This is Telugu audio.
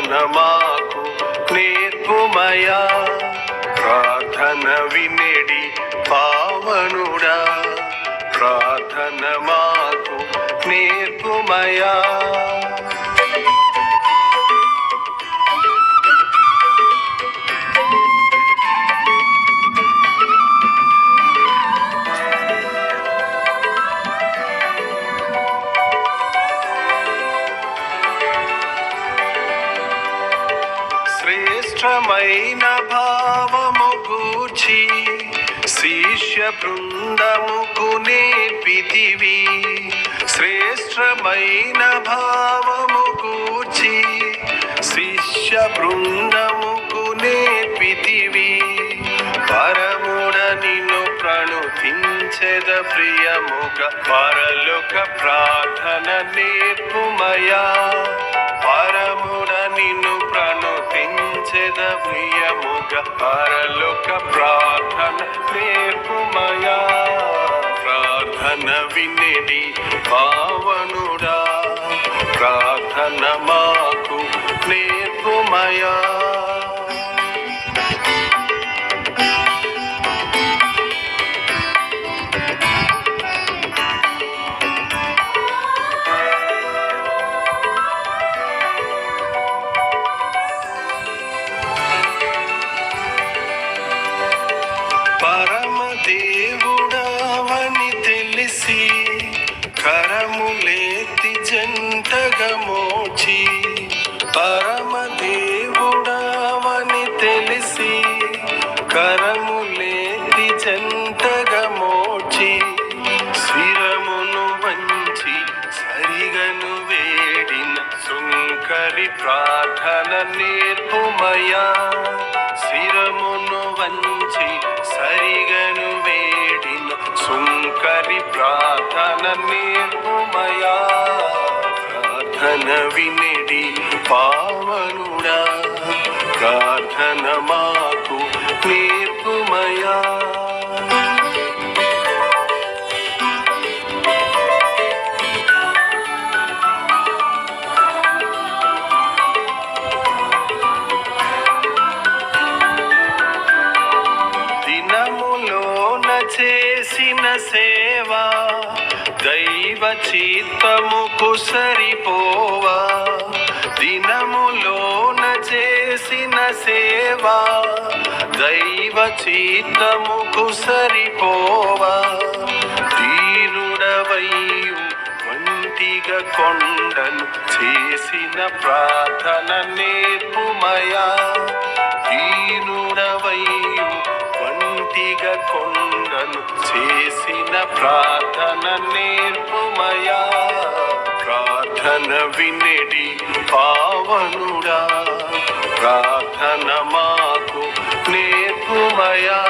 ప్రార్థన మాకు నేర్పుమయా. ప్రార్థన వినెడి పావనుడా. ప్రార్థన మాకు నేర్పుమయా. శ్రేష్టమైన భావము గూర్చి శిష్య బృందముకు నేర్పితివి. శ్రేష్టమైన భావము గూర్చి శిష్య బృందముకు నేర్పితివి. పరముడ నిన్ను ప్రణుతించెద ప్రియముగ. పరలోక ప్రార్థన నేర్పుమయా. ప్రియముగ పరలోక ప్రార్థన నేర్పుమయా ప్రార్థన వినిడి పావనుడా. ప్రార్థన మాకు నేర్పుమయా పరమదేవుడవని తెలిసి కరములేతి జంటగా మోచి పరమదేవుడవని తెలిసి కరములేతి జంటగా మోచి శిరమును వంచి సరిగను వేడిన శృంకరి ప్రార్థన నేర్పుమయా. శిరమును వంచి సరిగను సుంకరి ప్రార్థన నేర్పుమయా ప్రార్థన వినిడి పావనుడా. ప్రార్థన మా చేసిన సేవ దైవ చిత్తముకు సరిపోవా దినములోన చేసిన సేవ దైవ చిత్తముకు సరిపోవా దీనుడవయ్యు వంటిగా కొండను చేసిన ప్రార్థన నేర్పుమయా. దీనుడవయ్యు వంటిగా కొండను చేసిన ప్రార్థన నేర్పుమయా ప్రార్థన వినడి పావనుడా. ప్రార్థన మాకు నేర్పుమయా